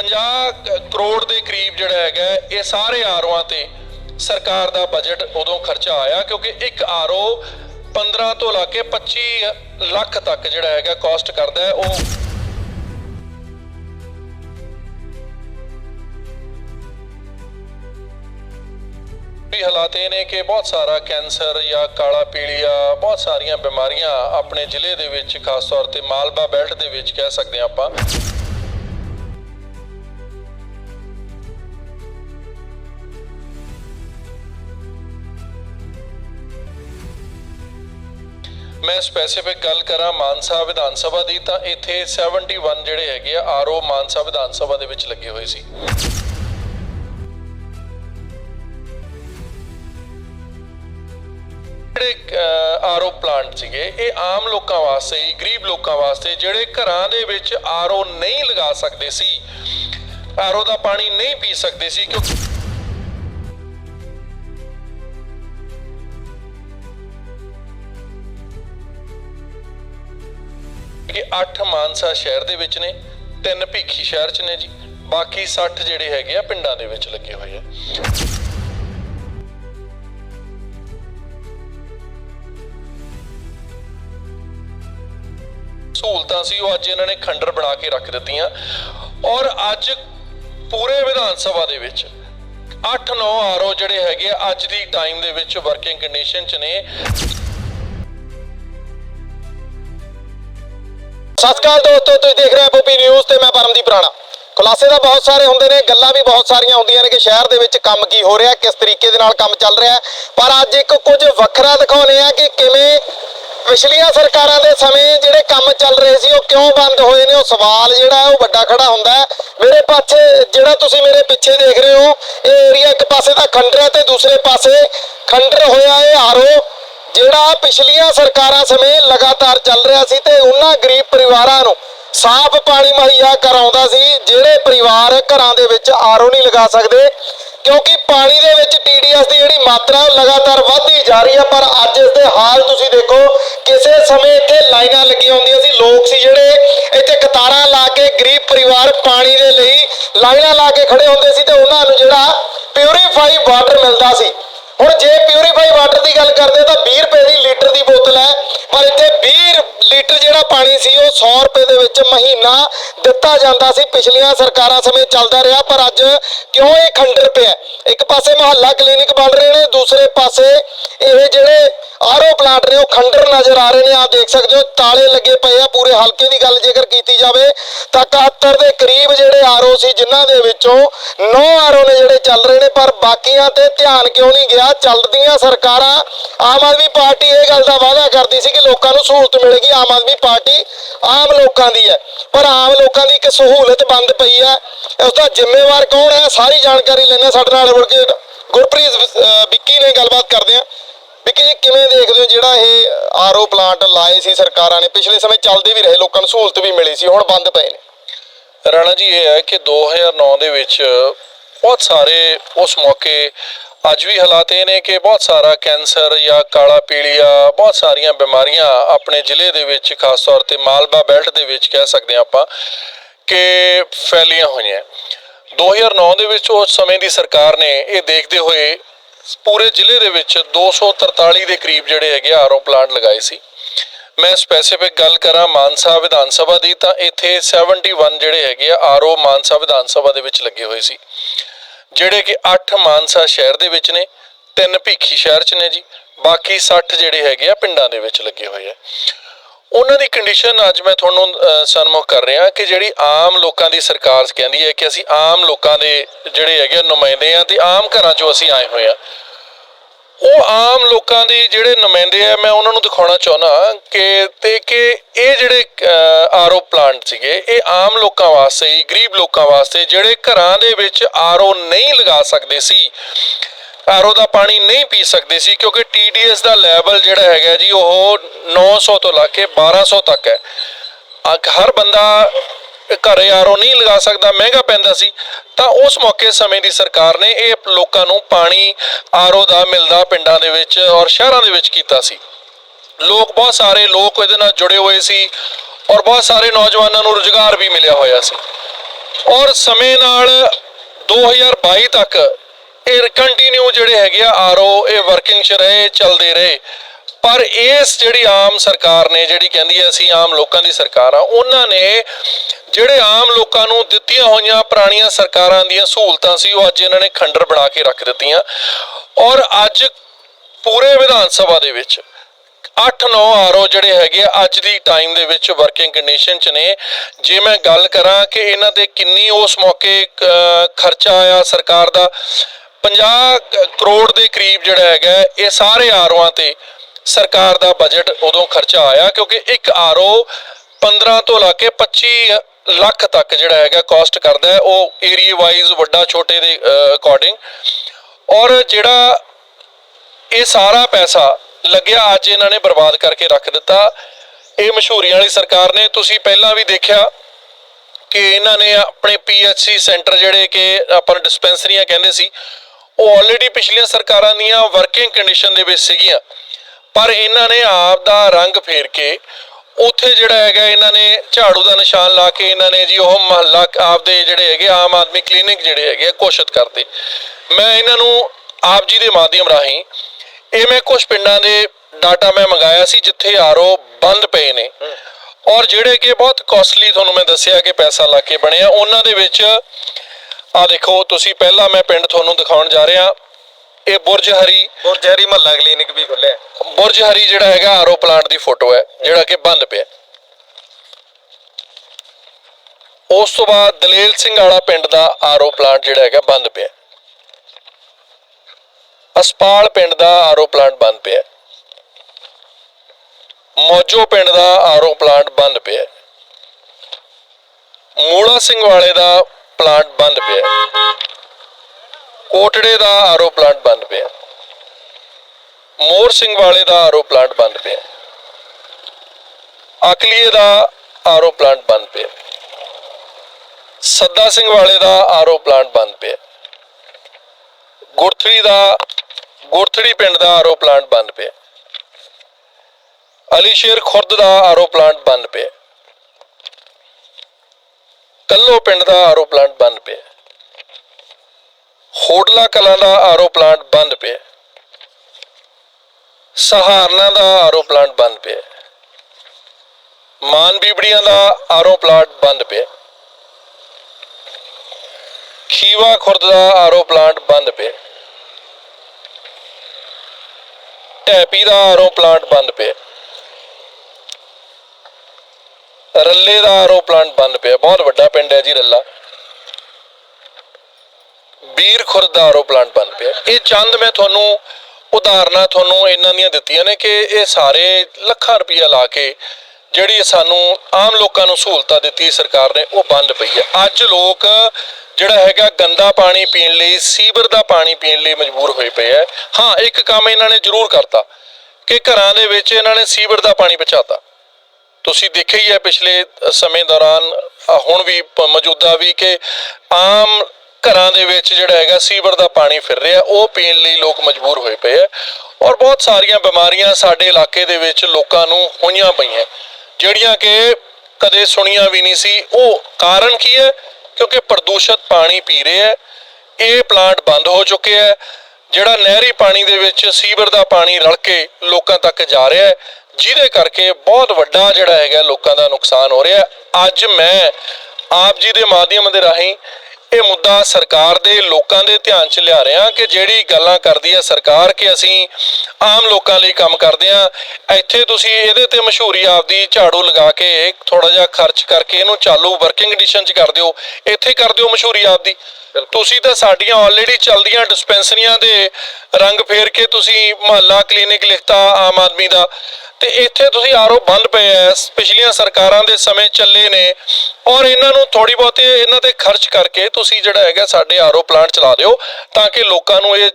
50 ਕਰੋੜ ਦੇ ਕਰੀਬ ਜਿਹੜਾ ਹੈਗਾ, ਇਹ ਸਾਰੇ ਆਰਓਆਂ ਤੇ ਸਰਕਾਰ ਦਾ ਬਜਟ ਉਦੋਂ ਖਰਚਾ ਆਇਆ, ਕਿਉਂਕਿ ਇੱਕ ਆਰਓ 15 ਤੋਂ ਲਾ ਕੇ 25 ਲੱਖ ਤੱਕ ਜਿਹੜਾ ਹੈਗਾ ਕਾਸਟ ਕਰਦਾ ਹੈ, ਉਹ ਵੀ ਹਾਲਾਤ ਇਹ ਨੇ ਕਿ ਬਹੁਤ ਸਾਰਾ ਕੈਂਸਰ ਜਾਂ ਕਾਲਾ ਪੀਲੀਆ, ਬਹੁਤ ਸਾਰੀਆਂ ਬਿਮਾਰੀਆਂ ਆਪਣੇ ਜ਼ਿਲ੍ਹੇ ਦੇ ਵਿੱਚ, ਖਾਸ ਤੌਰ ਤੇ ਮਾਲਵਾ ਬੈਲਟ ਦੇ ਵਿੱਚ ਕਹਿ ਸਕਦੇ ਹਾਂ ਆਪਾਂ। ਮੈਂ ਸਪੈਸੀਫਿਕ ਗੱਲ ਕਰਾਂ ਮਾਨਸਾ ਵਿਧਾਨ ਸਭਾ ਦੀ, ਤਾਂ ਇੱਥੇ 71 ਜਿਹੜੇ ਹੈਗੇ ਆ, ਆਰਓ ਮਾਨਸਾ ਵਿਧਾਨ ਸਭਾ ਦੇ ਵਿੱਚ ਲੱਗੇ ਹੋਏ ਸੀ। ਜਿਹੜੇ ਆਰਓ ਪਲਾਂਟ ਸੀਗੇ, ਇਹ ਆਮ ਲੋਕਾਂ ਵਾਸਤੇ ਹੀ ਗਰੀਬ ਲੋਕਾਂ ਵਾਸਤੇ, ਜਿਹੜੇ ਘਰਾਂ ਦੇ ਵਿੱਚ ਆਰਓ ਨਹੀਂ ਲਗਾ ਸਕਦੇ ਸੀ, ਆਰਓ ਦਾ ਪਾਣੀ ਨਹੀਂ ਪੀ ਸਕਦੇ ਸੀ, ਕਿਉਂਕਿ ਕਿ 8 ਮਾਨਸਾ ਸ਼ਹਿਰ ਦੇ ਵਿੱਚ ਨੇ, ਤਿੰਨ ਭੀਖੀ ਸ਼ਹਿਰ ਚ ਨੇ ਜੀ। ਬਾਕੀ 60 ਜਿਹੜੇ ਹੈਗੇ ਆ ਪਿੰਡਾਂ ਦੇ ਵਿੱਚ ਲੱਗੇ ਹੋਏ ਆ। ਸਹੂਲਤਾਂ ਸੀ, ਉਹ ਅੱਜ ਇਹਨਾਂ ਨੇ ਖੰਡਰ ਬਣਾ ਕੇ ਰੱਖ ਦਿੱਤੀਆਂ। ਔਰ ਅੱਜ ਪੂਰੇ ਵਿਧਾਨ ਸਭਾ ਦੇ ਵਿੱਚ 8-9 ਆਰਓ ਜਿਹੜੇ ਹੈਗੇ ਆ, ਅੱਜ ਦੀ ਟਾਈਮ ਦੇ ਵਿੱਚ ਵਰਕਿੰਗ ਕੰਡੀਸ਼ਨ 'ਚ ਨੇ। ਸਤਿ ਸ਼੍ਰੀ ਅਕਾਲ ਦੋਸਤੋ, ਤੁਸੀਂ ਦੇਖ ਰਹੇ ਹੋ ਪੋਪੀ ਨਿਊਜ਼ ਤੇ ਮੈਂ ਪਰਮਦੀਪ ਰਾਣਾ। ਖੁਲਾਸੇ ਤਾਂ ਬਹੁਤ ਸਾਰੇ ਹੁੰਦੇ ਨੇ, ਗੱਲਾਂ ਵੀ ਬਹੁਤ ਸਾਰੀਆਂ ਹੁੰਦੀਆਂ ਨੇ ਕਿ ਸ਼ਹਿਰ ਦੇ ਵਿੱਚ ਕੰਮ ਕੀ ਹੋ ਰਿਹਾ, ਕਿਸ ਤਰੀਕੇ ਦੇ ਨਾਲ ਕੰਮ ਚੱਲ ਰਿਹਾ ਪਰ ਅੱਜ ਇੱਕ ਕੁਝ ਵੱਖਰਾ ਦਿਖਾਉਣੇ ਆ ਕਿ ਕਿਵੇਂ ਪਿਛਲੀਆਂ ਸਰਕਾਰਾਂ ਦੇ ਸਮੇਂ ਜਿਹੜੇ ਕੰਮ ਚੱਲ ਰਹੇ ਸੀ, ਉਹ ਕਿਉਂ ਬੰਦ ਹੋਏ ਨੇ, ਉਹ ਸਵਾਲ ਜਿਹੜਾ ਉਹ ਵੱਡਾ ਖੜਾ ਹੁੰਦਾ ਮੇਰੇ ਪਾਸੇ, ਜਿਹੜਾ ਤੁਸੀਂ ਮੇਰੇ ਪਿੱਛੇ ਦੇਖ ਰਹੇ ਹੋ, ਇਹ ਏਰੀਆ ਇੱਕ ਪਾਸੇ ਤਾਂ ਖੰਡਰ ਹੈ ਤੇ ਦੂਸਰੇ ਪਾਸੇ ਖੰਡਰ ਹੋਇਆ ਇਹ ਆਰਓ ਜਿਹੜਾ ਪਿਛਲੀਆਂ ਸਰਕਾਰਾਂ ਸਮੇਂ ਲਗਾਤਾਰ ਚੱਲ ਰਿਹਾ ਸੀ ਤੇ ਉਹਨਾਂ ਗਰੀਬ ਪਰਿਵਾਰਾਂ ਨੂੰ ਸਾਫ਼ ਪਾਣੀ ਮੁਹੱਈਆ ਕਰਾਉਂਦਾ ਸੀ, ਜਿਹੜੇ ਪਰਿਵਾਰ ਘਰਾਂ ਦੇ ਵਿੱਚ ਆਰਓ ਨਹੀਂ ਲਗਾ ਸਕਦੇ, ਕਿਉਂਕਿ ਪਾਣੀ ਦੇ ਵਿੱਚ TDS ਦੀ ਜਿਹੜੀ ਮਾਤਰਾ ਉਹ ਲਗਾਤਾਰ ਵੱਧਦੀ ਜਾ ਰਹੀ ਹੈ ਪਰ ਅੱਜ ਇਸ ਦੇ ਹਾਲ ਤੁਸੀਂ ਦੇਖੋ, ਕਿਸੇ ਸਮੇਂ ਇੱਥੇ ਲਾਈਨਾਂ ਲੱਗੀਆਂ ਹੁੰਦੀਆਂ ਸੀ, ਲੋਕ ਸੀ ਜਿਹੜੇ ਇੱਥੇ ਕਤਾਰਾਂ ਲਾ ਕੇ ਗਰੀਬ ਪਰਿਵਾਰ ਪਾਣੀ ਦੇ ਲਈ ਲਾਈਨਾਂ ਲਾ ਕੇ ਖੜੇ ਹੁੰਦੇ ਸੀ ਤੇ ਉਹਨਾਂ ਨੂੰ ਜਿਹੜਾ ਪਿਊਰੀਫਾਈ ਵਾਟਰ ਮਿਲਦਾ ਸੀ। ਹੁਣ ਜੇ ਪਿਊਰੀਫਾਈ ਵਾਟਰ ਦੀ ਗੱਲ ਕਰਦੇ ਤਾਂ 20 ਰੁਪਏ ਦੀ ਲੀਟਰ ਦੀ ਬੋਤਲ ਹੈ, ਪਰ ਇੱਥੇ 20 ਲੀਟਰ ਜਿਹੜਾ ਪਾਣੀ ਸੀ ਉਹ 100 ਰੁਪਏ ਦੇ ਵਿੱਚ ਮਹੀਨਾ ਦਿੱਤਾ ਜਾਂਦਾ ਸੀ। ਪਿਛਲੀਆਂ ਸਰਕਾਰਾਂ ਸਮੇਂ ਚੱਲਦਾ ਰਿਹਾ, ਪਰ ਅੱਜ ਕਿਉਂ ਇਹ ਖੰਡਰ ਪਿਆ ਇੱਕ ਪਾਸੇ ਮੁਹੱਲਾ ਕਲੀਨਿਕ ਬਣ ਰਹੇ ਨੇ, ਦੂਸਰੇ ਪਾਸੇ ਇਹ ਜਿਹੜੇ ਆਰਓ ਪਲਾਂਟ ਨੇ, ਉਹ ਖੰਡਰ ਨਜ਼ਰ ਆ ਰਹੇ ਨੇ। ਆ ਦੇਖ ਸਕਦੇ ਹੋ, ਤਾਲੇ ਲੱਗੇ ਪਏ ਆ, ਪੂਰੇ ਹਲਕੇ ਦੀ ਗੱਲ ਜੇਕਰ ਕੀਤੀ ਜਾਵੇ ਤਾਂ 71 ਦੇ ਕਰੀਬ ਜਿਹੜੇ ਆਰਓ ਸੀ, ਜਿਨ੍ਹਾਂ ਦੇ ਵਿੱਚੋਂ 9 ਆਰਓ ਨੇ ਜਿਹੜੇ ਚੱਲ ਰਹੇ ਨੇ, ਪਰ ਬਾਕੀਆਂ ਤੇ ਧਿਆਨ ਕਿਉਂ ਨਹੀਂ ਗਿਆ? ਚੱਲਦੀਆਂ ਸਰਕਾਰਾਂ, ਆਮ ਆਦਮੀ ਪਾਰਟੀ ਇਹ ਗੱਲ ਦਾ ਵਾਅਦਾ ਕਰਦੀ ਸੀ ਕਿ ਲੋਕਾਂ ਨੂੰ ਸਹੂਲਤ ਮਿਲੇਗੀ, ਆਮ ਆਦਮੀ ਪਾਰਟੀ ਆਮ ਲੋਕਾਂ ਦੀ ਹੈ। ਪਰ ਆਮ ਲੋਕਾਂ ਦੀ ਇੱਕ ਸਹੂਲਤ ਬੰਦ ਪਈ ਹੈ। ਉਸ ਦਾ ਜ਼ਿੰਮੇਵਾਰ ਕੌਣ ਹੈ? ਸਾਰੀ ਜਾਣਕਾਰੀ ਲੈਣੇ ਸਾਡੇ ਨਾਲ ਐਡਵੋਕੇਟ ਗੁਰਪ੍ਰੀਤ ਵਿੱਕੀ ਨੇ ਗੱਲਬਾਤ ਕਰਦੇ ਆ ਵਿੱਕੀ ਜੀ, ਕਿਵੇਂ ਦੇਖਦੇ ਹੋ ਜਿਹੜਾ ਇਹ ਆਰਓ ਪਲਾਂਟ ਲਾਏ ਸੀ ਸਰਕਾਰਾਂ ਨੇ? ਪਿਛਲੇ ਸਮੇਂ ਚੱਲਦੇ ਵੀ ਰਹੇ, ਲੋਕਾਂ ਨੂੰ ਸਹੂਲਤ ਵੀ ਮਿਲੀ ਸੀ, ਹੁਣ ਬੰਦ ਪਏ ਨੇ। ਰਾਣਾ ਜੀ, ਇਹ ਹੈ ਕਿ 2009 ਦੇ ਵਿੱਚ ਬਹੁਤ ਸਾਰੇ ਉਸ ਮੌਕੇ ਅੱਜ ਵੀ ਹਾਲਾਤ ਇਹ ਨੇ ਕਿ ਬਹੁਤ ਸਾਰਾ ਕੈਂਸਰ ਜਾਂ ਕਾਲਾ ਪੀਲੀਆ, ਬਹੁਤ ਸਾਰੀਆਂ ਬਿਮਾਰੀਆਂ ਆਪਣੇ ਜ਼ਿਲ੍ਹੇ ਦੇ ਵਿੱਚ, ਖਾਸ ਤੌਰ ਤੇ ਮਾਲਵਾ ਬੈਲਟ ਦੇ ਵਿੱਚ ਕਹਿ ਸਕਦੇ ਹਾਂ ਆਪਾਂ ਕਿ ਫੈਲੀਆਂ ਹੋਈਆਂ। 2009 ਦੇ ਵਿੱਚ ਉਸ ਸਮੇਂ ਦੀ ਸਰਕਾਰ ਨੇ ਇਹ ਦੇਖਦੇ ਹੋਏ ਪੂਰੇ ਜ਼ਿਲ੍ਹੇ ਦੇ ਵਿੱਚ 243 ਦੇ ਕਰੀਬ ਜਿਹੜੇ ਹੈਗੇ ਆਰਓ ਪਲਾਂਟ ਲਗਾਏ ਸੀ। ਮੈਂ ਸਪੈਸੀਫਿਕ ਗੱਲ ਕਰਾਂ ਮਾਨਸਾ ਵਿਧਾਨ ਸਭਾ ਦੀ ਤਾਂ ਇੱਥੇ 71 ਜਿਹੜੇ ਹੈਗੇ ਆ ਆਰਓ ਮਾਨਸਾ ਵਿਧਾਨ ਸਭਾ ਦੇ ਵਿੱਚ ਲੱਗੇ ਹੋਏ ਸੀ। ਜਿਹੜੇ ਕਿ 8 ਮਾਨਸਾ ਸ਼ਹਿਰ ਦੇ ਵਿੱਚ ਨੇ ਤਿੰਨ ਭੀਖੀ ਸ਼ਹਿਰ ਚ ਨੇ ਜੀ ਬਾਕੀ 60 ਜਿਹੜੇ ਹੈਗੇ ਆ ਪਿੰਡਾਂ ਦੇ ਵਿੱਚ ਲੱਗੇ ਹੋਏ ਆ। ਉਹਨਾਂ ਦੀ ਕੰਡੀਸ਼ਨ ਅੱਜ ਮੈਂ ਤੁਹਾਨੂੰ ਅਹ, ਸਨਮੁਖ ਕਰ ਰਿਹਾ ਕਿ ਜਿਹੜੀ ਆਮ ਲੋਕਾਂ ਦੀ ਸਰਕਾਰ ਕਹਿੰਦੀ ਹੈ ਕਿ ਅਸੀਂ ਆਮ ਲੋਕਾਂ ਦੇ ਜਿਹੜੇ ਹੈਗੇ ਆ ਨੁਮਾਇੰਦੇ ਆ ਤੇ ਆਮ ਘਰਾਂ ਚੋਂ ਅਸੀਂ ਆਏ ਹੋਏ ਆ। ਉਹ ਆਮ ਲੋਕਾਂ ਦੀ ਜਿਹੜੇ ਨੁਮਾਇੰਦੇ ਆ, ਮੈਂ ਉਹਨਾਂ ਨੂੰ ਦਿਖਾਉਣਾ ਚਾਹੁੰਦਾ ਕਿ ਤੇ ਕਿ ਇਹ ਜਿਹੜੇ ਆਰਓ ਪਲਾਂਟ ਸੀਗੇ, ਇਹ ਆਮ ਲੋਕਾਂ ਵਾਸਤੇ ਹੀ ਗਰੀਬ ਲੋਕਾਂ ਵਾਸਤੇ ਜਿਹੜੇ ਘਰਾਂ ਦੇ ਵਿੱਚ ਆਰਓ ਨਹੀਂ ਲਗਾ ਸਕਦੇ ਸੀ, ਆਰਓ ਦਾ ਪਾਣੀ ਨਹੀਂ ਪੀ ਸਕਦੇ ਸੀ, ਕਿਉਂਕਿ TDS ਦਾ ਲੈਵਲ ਜਿਹੜਾ ਹੈਗਾ ਜੀ, ਉਹ 900 ਤੋਂ ਲਾ ਕੇ 1200 ਤੱਕ ਹੈ। ਅਗ, ਹਰ ਬੰਦਾ ਘਰੇ ਆਰਓ ਨਹੀਂ ਲਗਾ ਸਕਦਾ, ਮਹਿੰਗਾ ਪੈਂਦਾ ਸੀ। ਤਾਂ ਉਸ ਮੌਕੇ ਸਮੇਂ ਦੀ ਸਰਕਾਰ ਨੇ ਇਹ ਲੋਕਾਂ ਨੂੰ ਪਾਣੀ ਆਰਓ ਦਾ ਮਿਲਦਾ ਪਿੰਡਾਂ ਦੇ ਵਿੱਚ ਔਰ ਸ਼ਹਿਰਾਂ ਦੇ ਵਿੱਚ ਕੀਤਾ ਸੀ। ਲੋਕ ਬਹੁਤ ਸਾਰੇ ਲੋਕ ਇਹਦੇ ਨਾਲ ਜੁੜੇ ਹੋਏ ਸੀ ਔਰ ਬਹੁਤ ਸਾਰੇ ਨੌਜਵਾਨਾਂ ਨੂੰ ਰੁਜ਼ਗਾਰ ਵੀ ਮਿਲਿਆ ਹੋਇਆ ਸੀ। ਔਰ ਸਮੇਂ ਨਾਲ 2022 ਤੱਕ ਇਹ ਕੰਟੀਨਿਊ ਜਿਹੜੇ ਹੈਗੇ ਆ ਆਰਓ ਇਹ ਵਰਕਿੰਗ ਚ ਰਹੇ, ਚੱਲਦੇ ਰਹੇ। ਪਰ ਇਸ ਜਿਹੜੀ ਆਮ ਸਰਕਾਰ ਨੇ, ਜਿਹੜੀ ਕਹਿੰਦੀ ਹੈ ਅਸੀਂ ਆਮ ਲੋਕਾਂ ਦੀ ਸਰਕਾਰ ਆ ਉਹਨਾਂ ਨੇ ਜਿਹੜੇ ਆਮ ਲੋਕਾਂ ਨੂੰ ਦਿੱਤੀਆਂ ਹੋਈਆਂ ਪੁਰਾਣੀਆਂ ਸਰਕਾਰਾਂ ਦੀਆਂ ਸਹੂਲਤਾਂ ਸੀ, ਉਹ ਅੱਜ ਇਹਨਾਂ ਨੇ ਖੰਡਰ ਬਣਾ ਕੇ ਰੱਖ ਦਿੱਤੀਆਂ। ਔਰ ਅੱਜ ਪੂਰੇ ਵਿਧਾਨ ਸਭਾ ਦੇ ਵਿੱਚ 8-9 ਆਰਓ ਜਿਹੜੇ ਹੈਗੇ ਅੱਜ ਦੀ ਟਾਈਮ ਦੇ ਵਿੱਚ ਵਰਕਿੰਗ ਕੰਡੀਸ਼ਨ ਚ ਨੇ। ਜੇ ਮੈਂ ਗੱਲ ਕਰਾਂ ਕਿ ਇਹਨਾਂ ਤੇ ਕਿੰਨੀ ਉਸ ਮੌਕੇ ਖਰਚਾ ਆਇਆ ਸਰਕਾਰ ਦਾ 50 ਕਰੋੜ ਦੇ ਕਰੀਬ ਜਿਹੜਾ ਹੈਗਾ, ਇਹ ਸਾਰੇ ਆਰਓਆਂ ਤੇ ਸਰਕਾਰ ਦਾ ਬਜਟ ਉਦੋਂ ਖਰਚਾ ਆਇਆ ਕਿਉਂਕਿ ਇੱਕ ਆਰਓ 15 ਤੋਂ ਲਾ ਕੇ 25 ਲੱਖ ਤੱਕ ਜਿਹੜਾ ਹੈਗਾ ਕਾਸਟ ਕਰਦਾ ਹੈ, ਉਹ ਏਰੀਆ ਵਾਈਜ਼ ਵੱਡਾ ਛੋਟੇ ਦੇ ਅਕੋਰਡਿੰਗ ਔਰ ਜਿਹੜਾ ਇਹ ਸਾਰਾ ਪੈਸਾ ਲੱਗਿਆ ਅੱਜ ਇਹਨਾਂ ਨੇ ਬਰਬਾਦ ਕਰਕੇ ਰੱਖ ਦਿੱਤਾ। ਇਹ ਮਸ਼ਹੂਰੀਆਂ ਵਾਲੀ ਸਰਕਾਰ ਨੇ, ਤੁਸੀਂ ਪਹਿਲਾਂ ਵੀ ਦੇਖਿਆ ਕਿ ਇਹਨਾਂ ਨੇ ਆਪਣੇ ਪੀਐਚਸੀ ਸੈਂਟਰ ਜਿਹੜੇ ਕਿ ਆਪਾਂ ਡਿਸਪੈਂਸਰੀਆਂ ਕਹਿੰਦੇ ਸੀ, ਉਹ ਆਲਰੇਡੀ ਪਿਛਲੀਆਂ ਸਰਕਾਰਾਂ ਦੀਆਂ ਵਰਕਿੰਗ ਕੰਡੀਸ਼ਨ ਦੇ ਵਿੱਚ ਸੀਗੀਆਂ। ਪਰ ਇਹਨਾਂ ਨੇ ਆਪ ਦਾ ਰੰਗ ਫੇਰ ਕੇ ਉੱਥੇ ਜਿਹੜਾ ਹੈਗਾ ਇਹਨਾਂ ਨੇ ਝਾੜੂ ਦਾ ਨਿਸ਼ਾਨ ਲਾ ਕੇ ਇਹਨਾਂ ਨੇ ਜੀ ਉਹ ਮਹੱਲਾ ਆਪਦੇ ਜਿਹੜੇ ਹੈਗੇ ਆਮ ਆਦਮੀ ਕਲੀਨਿਕ ਜਿਹੜੇ ਹੈਗੇ ਆ, ਘੋਸ਼ਿਤ ਕਰਤੇ ਮੈਂ ਇਹਨਾਂ ਨੂੰ ਆਪ ਜੀ ਦੇ ਮਾਧਿਅਮ ਰਾਹੀਂ ਇਹ ਮੈਂ ਕੁਝ ਪਿੰਡਾਂ ਦੇ ਡਾਟਾ ਮੈਂ ਮੰਗਾਇਆ ਸੀ ਜਿੱਥੇ ਆਰਓ ਬੰਦ ਪਏ ਨੇ। ਔਰ ਜਿਹੜੇ ਕਿ ਬਹੁਤ ਕਾਸਟਲੀ ਤੁਹਾਨੂੰ ਮੈਂ ਦੱਸਿਆ ਕਿ ਪੈਸਾ ਲਾ ਕੇ ਬਣਿਆ ਉਹਨਾਂ ਦੇ ਵਿੱਚ ਆ ਦੇਖੋ ਤੁਸੀਂ ਪਹਿਲਾਂ ਮੈਂ ਪਿੰਡ ਤੁਹਾਨੂੰ ਦਿਖਾਉਣ ਜਾ ਰਿਹਾ। ਇਹ ਬੁਰਜ ਹਰੀ ਬੁਰਜਹਰੀ ਮਹੱਲਾ ਕਲੀਨਿਕ ਵੀ ਖੁੱਲਿਆ ਬੁਰਜ ਹਰੀ ਜਿਹੜਾ ਹੈਗਾ ਆਰਓ ਪਲਾਂਟ ਦੀ ਫੋਟੋ ਹੈ, ਜਿਹੜਾ ਕਿ ਬੰਦ ਪਿਆ। ਉਸ ਤੋਂ ਬਾਅਦ ਦਲੇਲ ਸਿੰਘ ਵਾਲਾ ਪਿੰਡ ਦਾ ਆਰਓ ਪਲਾਂਟ ਜਿਹੜਾ ਹੈਗਾ ਬੰਦ ਪਿਆ। ਅਸਪਾਲ ਪਿੰਡ ਦਾ ਆਰਓ ਪਲਾਂਟ ਬੰਦ ਪਿਆ। ਮੋਜੋ ਪਿੰਡ ਦਾ ਆਰਓ ਪਲਾਂਟ ਬੰਦ ਪਿਆ। ਮੂਲਾ ਸਿੰਘ ਵਾਲੇ ਦਾ ਪਲਾਂਟ ਬੰਦ ਪਿਆ। ਕੋਟੜੇ ਦਾ ਆਰਓ ਪਲਾਂਟ ਬੰਦ ਪਿਆ। ਮੋਰ ਸਿੰਘ ਵਾਲੇ ਦਾ ਆਰਓ ਪਲਾਂਟ ਬੰਦ ਪਿਆ। ਅਕਲੀਏ ਦਾ ਆਰਓ ਪਲਾਂਟ ਬੰਦ ਪਿਆ। ਸੱਦਾ ਸਿੰਘ ਵਾਲੇ ਦਾ ਆਰਓ ਪਲਾਂਟ ਬੰਦ ਪਿਆ। ਗੁਰਥੜੀ ਦਾ ਗੁਰਥੜੀ ਪਿੰਡ ਦਾ ਆਰਓ ਪਲਾਂਟ ਬੰਦ ਪਿਆ। ਅਲੀਸ਼ੇਰ ਖੁਰਦ ਦਾ ਆਰਓ ਪਲਾਂਟ ਬੰਦ ਪਿਆ। ਕੱਲੋ ਪਿੰਡ ਦਾ ਆਰਓ ਪਲਾਂਟ ਬੰਦ ਪਿਆ। ਹੋਟਲਾ ਕਲਾਂ ਦਾ ਆਰਓ ਪਲਾਂਟ ਬੰਦ ਪਿਆ। ਸਹਾਰਨਾ ਦਾ ਆਰਓ ਪਲਾਂਟ ਬੰਦ ਪਿਆ ਮਾਨ ਬੀਬੜੀਆਂ ਦਾ ਆਰਓ ਪਲਾਂਟ ਬੰਦ ਪਿਆ ਖੀਵਾ ਖੁਰਦ ਦਾ ਆਰਓ ਪਲਾਂਟ ਬੰਦ ਪਿਆ ਟੈਪੀ ਦਾ ਆਰਓ ਪਲਾਂਟ ਬੰਦ ਪਿਆ ਰੱਲੇ ਦਾ ਆਰਓ ਪਲਾਂਟ ਬੰਦ ਪਿਆ ਬਹੁਤ ਵੱਡਾ ਪਿੰਡ ਹੈ ਜੀ ਰੱਲਾ। ਵੀਰ ਖੁਰਦ ਦਾ ਆਰਓ ਪਲਾਂਟ ਬੰਦ ਪਿਆ ਇਹ ਚੰਦ ਮੈਂ ਤੁਹਾਨੂੰ ਉਦਾਹਰਨਾਂ ਤੁਹਾਨੂੰ ਇਹਨਾਂ ਦੀਆਂ ਦਿੱਤੀਆਂ ਨੇ ਕਿ ਇਹ ਸਾਰੇ ਲੱਖਾਂ ਰੁਪਈਆ ਲਾ ਕੇ ਜਿਹੜੀ ਸਾਨੂੰ ਆਮ ਲੋਕਾਂ ਨੂੰ ਸਹੂਲਤਾਂ ਦਿੱਤੀ ਸਰਕਾਰ ਨੇ, ਉਹ ਬੰਦ ਪਈ ਹੈ। ਅੱਜ ਲੋਕ ਜਿਹੜਾ ਹੈਗਾ ਗੰਦਾ ਪਾਣੀ ਪੀਣ ਲਈ, ਸੀਵਰ ਦਾ ਪਾਣੀ ਪੀਣ ਲਈ ਮਜਬੂਰ ਹੋਏ ਪਏ ਹੈ। ਹਾਂ, ਇੱਕ ਕੰਮ ਇਹਨਾਂ ਨੇ ਜ਼ਰੂਰ ਕਰਤਾ ਕਿ ਘਰਾਂ ਦੇ ਵਿੱਚ ਇਹਨਾਂ ਨੇ ਸੀਵਰ ਦਾ ਪਾਣੀ ਪਹੁੰਚਾਤਾ। ਤੁਸੀਂ ਦੇਖਿਆ ਹੀ ਹੈ ਪਿਛਲੇ ਸਮੇਂ ਦੌਰਾਨ ਹੁਣ ਵੀ ਮੌਜੂਦਾ ਵੀ ਕਿ ਆਮ ਘਰਾਂ ਦੇ ਵਿੱਚ ਜਿਹੜਾ ਹੈਗਾ ਸੀਵਰ ਦਾ ਪਾਣੀ ਫਿਰ ਰਿਹਾ, ਉਹ ਪੀਣ ਲਈ ਲੋਕ ਮਜਬੂਰ ਹੋਏ ਪਏ ਆ ਔਰ ਬਹੁਤ ਸਾਰੀਆਂ ਬਿਮਾਰੀਆਂ ਸਾਡੇ ਇਲਾਕੇ ਦੇ ਵਿੱਚ ਲੋਕਾਂ ਨੂੰ ਹੋਈਆਂ ਪਈਆਂ। ਜਿਹੜੀਆਂ ਕਿ ਕਦੇ ਸੁਣੀਆਂ ਵੀ ਨਹੀਂ ਸੀ। ਉਹ ਕਾਰਨ ਕੀ ਹੈ? ਕਿਉਂਕਿ ਪ੍ਰਦੂਸ਼ਿਤ ਪਾਣੀ ਪੀ ਰਹੇ ਹੈ ਇਹ ਪਲਾਂਟ ਬੰਦ ਹੋ ਚੁੱਕੇ ਹੈ ਜਿਹੜਾ ਨਹਿਰੀ ਪਾਣੀ ਦੇ ਵਿੱਚ ਸੀਵਰ ਦਾ ਪਾਣੀ ਰਲ ਕੇ ਲੋਕਾਂ ਤੱਕ ਜਾ ਰਿਹਾ ਹੈ, ਜਿਹਦੇ ਕਰਕੇ ਬਹੁਤ ਵੱਡਾ ਜਿਹੜਾ ਹੈਗਾ ਲੋਕਾਂ ਦਾ ਨੁਕਸਾਨ ਹੋ ਰਿਹਾ ਅੱਜ ਮੈਂ ਆਪ ਜੀ ਦੇ ਮਾਧਿਅਮ ਦੇ ਰਾਹੀਂ ਇਹ ਮੁੱਦਾ ਸਰਕਾਰ ਦੇ ਲੋਕਾਂ ਦੇ ਧਿਆਨ 'ਚ ਲਿਆ ਰਿਹਾ ਕਿ ਜਿਹੜੀ ਗੱਲਾਂ ਕਰਦੀ ਹੈ ਸਰਕਾਰ ਕਿ ਅਸੀਂ ਆਮ ਲੋਕਾਂ ਲਈ ਕੰਮ ਕਰਦੇ ਆ ਇੱਥੇ ਤੁਸੀਂ ਇਹਦੇ ਤੇ ਮਸ਼ਹੂਰੀ ਆਪਦੀ ਝਾੜੂ ਲਗਾ ਕੇ ਥੋੜਾ ਜਿਹਾ ਖਰਚ ਕਰਕੇ ਇਹਨੂੰ ਚਾਲੂ ਵਰਕਿੰਗ ਕੰਡੀਸ਼ਨ 'ਚ ਕਰ ਦਿਓ। ਇੱਥੇ ਕਰ ਦਿਓ ਮਸ਼ਹੂਰੀ ਆਪਦੀ। ਤੁਸੀਂ ਤਾਂ ਸਾਡੀਆਂ ਆਲਰੇਡੀ ਚੱਲਦੀਆਂ ਡਿਸਪੈਂਸਰੀਆਂ ਦੇ ਰੰਗ ਫੇਰ ਕੇ ਤੁਸੀਂ ਮਹੱਲਾ ਕਲੀਨਿਕ ਲਿਖਤਾ ਆਮ ਆਦਮੀ ਦਾ। ਤੇ ਇੱਥੇ ਤੁਸੀਂ ਆਰਓ ਬੰਦ ਪਏ ਐ, ਪਿਛਲੀਆਂ ਸਰਕਾਰਾਂ ਦੇ ਸਮੇਂ ਚੱਲੇ ਨੇ। ਔਰ ਇਹਨਾਂ ਨੂੰ ਥੋੜੀ ਬਹੁਤੀ ਇਹਨਾਂ ਤੇ ਖਰਚ ਕਰਕੇ ਤੁਸੀਂ ਜਿਹੜਾ ਹੈਗਾ ਸਾਡੇ ਆਰਓ ਪਲਾਂਟ ਚਲਾ ਦਿਓ, ਤਾਂ ਕਿ ਲੋਕਾਂ ਨੂੰ ਇਹ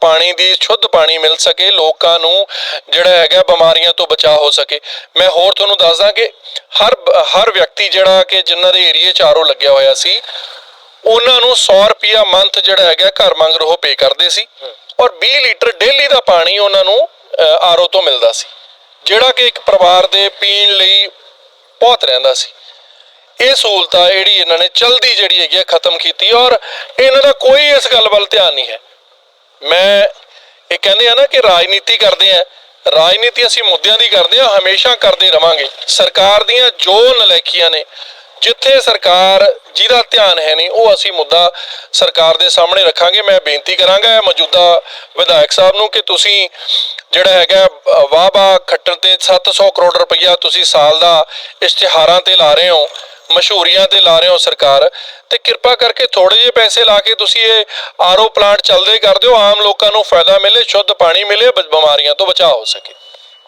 ਪਾਣੀ ਦੀ ਸ਼ੁੱਧ ਪਾਣੀ ਮਿਲ ਸਕੇ, ਲੋਕਾਂ ਨੂੰ ਜਿਹੜਾ ਹੈਗਾ ਬਿਮਾਰੀਆਂ ਤੋਂ ਬਚਾਅ ਹੋ ਸਕੇ। ਮੈਂ ਹੋਰ ਤੁਹਾਨੂੰ ਦੱਸਦਾ ਕਿ ਹਰ ਹਰ ਵਿਅਕਤੀ ਜਿਹੜਾ ਕਿ ਜਿਨ੍ਹਾਂ ਦੇ ਏਰੀਏ 'ਚ ਆਰਓ ਲੱਗਿਆ ਹੋਇਆ ਸੀ ਉਹਨਾਂ ਨੂੰ 100 ਰੁਪਿਆ ਮੰਥ ਜਿਹੜਾ ਹੈਗਾ ਘਰ ਮੰਗ ਉਹ ਪੇ ਕਰਦੇ ਸੀ ਔਰ 20 ਲੀਟਰ ਡੇਲੀ ਦਾ ਪਾਣੀ ਉਹਨਾਂ ਨੂੰ ਆਰਓ ਤੋਂ ਮਿਲਦਾ ਸੀ। ਜਿਹੜਾ ਕਿ ਇੱਕ ਪਰਿਵਾਰ ਦੇ ਪੀਣ ਲਈ ਬਹੁਤ ਰਹਿੰਦਾ ਸੀ। ਇਹ ਸਹੂਲਤ ਜਿਹੜੀ ਇਹਨਾਂ ਨੇ ਚਲਦੀ ਜਿਹੜੀ ਹੈਗੀ ਖਤਮ ਕੀਤੀ ਔਰ ਇਹਨਾਂ ਦਾ ਕੋਈ ਇਸ ਗੱਲ ਵੱਲ ਧਿਆਨ ਨਹੀਂ ਹੈ। ਮੈਂ ਇਹ ਕਹਿੰਦੇ ਆ ਨਾ ਕਿ ਰਾਜਨੀਤੀ ਕਰਦੇ ਆ। ਰਾਜਨੀਤੀ ਅਸੀਂ ਮੁੱਦਿਆਂ ਦੀ ਕਰਦੇ ਆ ਹਮੇਸ਼ਾ ਕਰਦੇ ਰਵਾਂਗੇ। ਸਰਕਾਰ ਦੀਆਂ ਜੋ ਨਲਾਇਕੀਆਂ ਨੇ ਜਿੱਥੇ ਸਰਕਾਰ ਜਿਹਦਾ ਧਿਆਨ ਹੈ ਨਹੀਂ ਉਹ ਅਸੀਂ ਮੁੱਦਾ ਸਰਕਾਰ ਦੇ ਸਾਹਮਣੇ ਰੱਖਾਂਗੇ। ਮੈਂ ਬੇਨਤੀ ਕਰਾਂਗਾ ਮੌਜੂਦਾ ਵਿਧਾਇਕ ਸਾਹਿਬ ਨੂੰ ਕਿ ਤੁਸੀਂ ਜਿਹੜਾ ਹੈਗਾ ਅ, ਵਾਹ ਵਾਹ ਖੱਟਣ ਤੇ 700 ਕਰੋੜ ਰੁਪਈਆ ਤੁਸੀਂ ਸਾਲ ਦਾ ਇਸ਼ਤਿਹਾਰਾਂ ਤੇ ਲਾ ਰਹੇ ਹੋ ਮਸ਼ਹੂਰੀਆਂ ਤੇ ਲਾ ਰਹੇ ਹੋ ਸਰਕਾਰ। ਤੇ ਕਿਰਪਾ ਕਰਕੇ ਥੋੜੇ ਜਿਹੇ ਪੈਸੇ ਲਾ ਕੇ ਤੁਸੀਂ ਇਹ ਆਰਓ ਪਲਾਂਟ ਚੱਲਦੇ ਕਰ ਦਿਓ ਆਮ ਲੋਕਾਂ ਨੂੰ ਫਾਇਦਾ ਮਿਲੇ ਸ਼ੁੱਧ ਪਾਣੀ ਮਿਲੇ ਬਿਮਾਰੀਆਂ ਤੋਂ ਬਚਾਅ ਹੋ ਸਕੇ।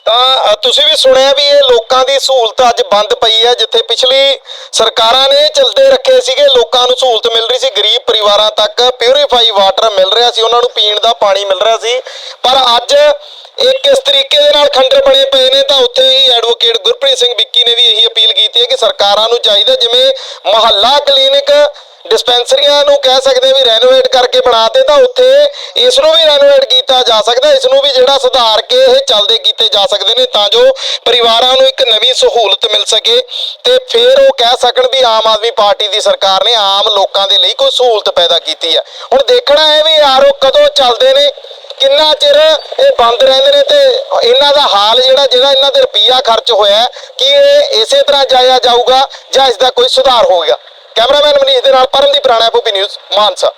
ਤਾਂ ਤੁਸੀਂ ਵੀ ਸੁਣਿਆ ਵੀ ਇਹ ਲੋਕਾਂ ਦੀ ਸਹੂਲਤ ਅੱਜ ਬੰਦ ਪਈ ਹੈ, ਜਿੱਥੇ ਪਿਛਲੀ ਸਰਕਾਰਾਂ ਨੇ ਚਲਦੇ ਰੱਖੇ ਸੀਗੇ, ਲੋਕਾਂ ਨੂੰ ਸਹੂਲਤ ਮਿਲ ਰਹੀ ਸੀ, ਗਰੀਬ ਪਰਿਵਾਰਾਂ ਤੱਕ ਪਿਊਰੀਫਾਈ ਵਾਟਰ ਮਿਲ ਰਿਹਾ ਸੀ, ਉਹਨਾਂ ਨੂੰ ਪੀਣ ਦਾ ਪਾਣੀ ਮਿਲ ਰਿਹਾ ਸੀ। ਪਰ ਅੱਜ ਇਹ ਕਿਸ ਤਰੀਕੇ ਦੇ ਨਾਲ ਖੰਡਰ ਬਣੇ ਪਏ ਨੇ, ਤਾਂ ਉੱਥੇ ਹੀ ਐਡਵੋਕੇਟ ਗੁਰਪ੍ਰੀਤ ਸਿੰਘ ਵਿੱਕੀ ਨੇ ਵੀ ਇਹੀ ਅਪੀਲ ਕੀਤੀ ਹੈ ਕਿ ਸਰਕਾਰਾਂ ਨੂੰ ਚਾਹੀਦਾ ਜਿਵੇਂ ਮਹੱਲਾ ਕਲੀਨਿਕ ਡਿਸਪੈਂਸਰੀਆਂ ਨੂੰ ਕਹਿ ਸਕਦੇ ਵੀ ਰੈਨੋਵੇਟ ਕਰਕੇ ਬਣਾਤੇ ਤਾਂ ਉੱਥੇ ਇਸ ਨੂੰ ਵੀ ਰੈਨੋਵੇਟ ਕੀਤਾ ਜਾ ਸਕਦਾ ਇਸ ਨੂੰ ਵੀ ਜਿਹੜਾ ਸੁਧਾਰ ਕੇ ਇਹ ਚੱਲਦੇ ਕੀਤੇ ਜਾ ਸਕਦੇ ਨੇ ਤਾਂ ਜੋ ਪਰਿਵਾਰਾਂ ਨੂੰ ਇੱਕ ਨਵੀਂ ਸਹੂਲਤ ਮਿਲ ਸਕੇ ਤੇ ਫਿਰ ਉਹ ਕਹਿ ਸਕਣ ਵੀ ਆਮ ਆਦਮੀ ਪਾਰਟੀ ਦੀ ਸਰਕਾਰ ਨੇ ਆਮ ਲੋਕਾਂ ਦੇ ਲਈ ਕੋਈ ਸਹੂਲਤ ਪੈਦਾ ਕੀਤੀ ਹੈ ਹੁਣ ਦੇਖਣਾ ਹੈ ਵੀ ਆਰੋ ਕਦੋਂ ਚੱਲਦੇ ਨੇ, ਕਿੰਨਾ ਚਿਰ ਇਹ ਬੰਦ ਰਹਿੰਦੇ ਨੇ ਤੇ ਇਹਨਾਂ ਦਾ ਹਾਲ ਜਿਹੜਾ ਜਿਹੜਾ ਇਹਨਾਂ ਤੇ ਰੁਪਈਆ ਖਰਚ ਹੋਇਆ, ਕਿ ਇਹ ਇਸੇ ਤਰ੍ਹਾਂ ਜਾਇਆ ਜਾਊਗਾ ਜਾਂ ਇਸ ਦਾ ਕੋਈ ਸੁਧਾਰ ਹੋਵੇਗਾ ਕੈਮਰਾਮੈਨ ਮਨੀਸ਼ ਦੇ ਨਾਲ ਪਰਮਦੀਪ ਰਾਣਾ ਐਪੋਪੀ ਨਿਊਜ਼ ਮਾਨਸਾ।